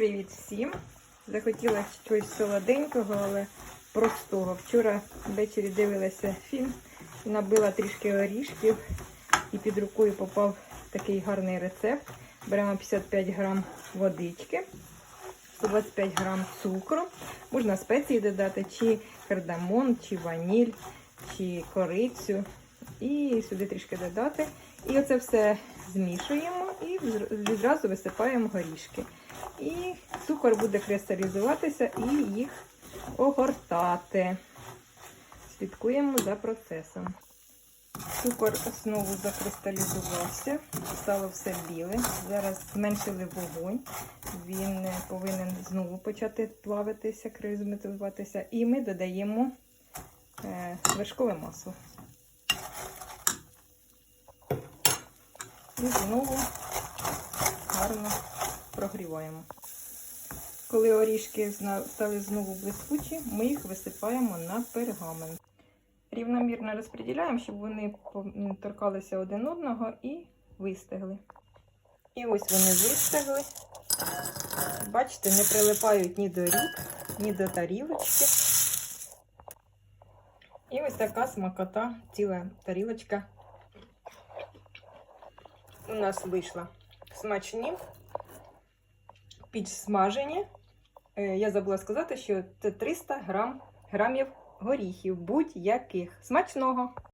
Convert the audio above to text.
Привіт всім! Захотіла щось солоденького, але простого. Вчора ввечері дивилася фільм, набила трішки орішків і під рукою попав такий гарний рецепт. Беремо 55 грам водички, 125 грам цукру. Можна спеції додати, чи кардамон, чи ваніль, чи корицю. І сюди трішки додати. І оце все змішуємо і відразу висипаємо горішки. І цукор буде кристалізуватися і їх огортати. Слідкуємо за процесом. Цукор знову закристалізувався, стало все біле. Зараз зменшили вогонь. Він повинен знову почати плавитися, кристалізуватися. І ми додаємо е, вершкове масло. І знову гарно прогріваємо. Коли орішки стали знову блискучі, ми їх висипаємо на пергамент. Рівномірно розподіляємо, щоб вони торкалися один одного і вистигли. І ось вони вистигли. Бачите, не прилипають ні до рік, ні до тарілочки. І ось така смакота, ціла тарілочка у нас вийшло Смачні, підсмажені. смажені. Я забула сказати, що це 300 грам, грамів горіхів будь-яких. Смачного!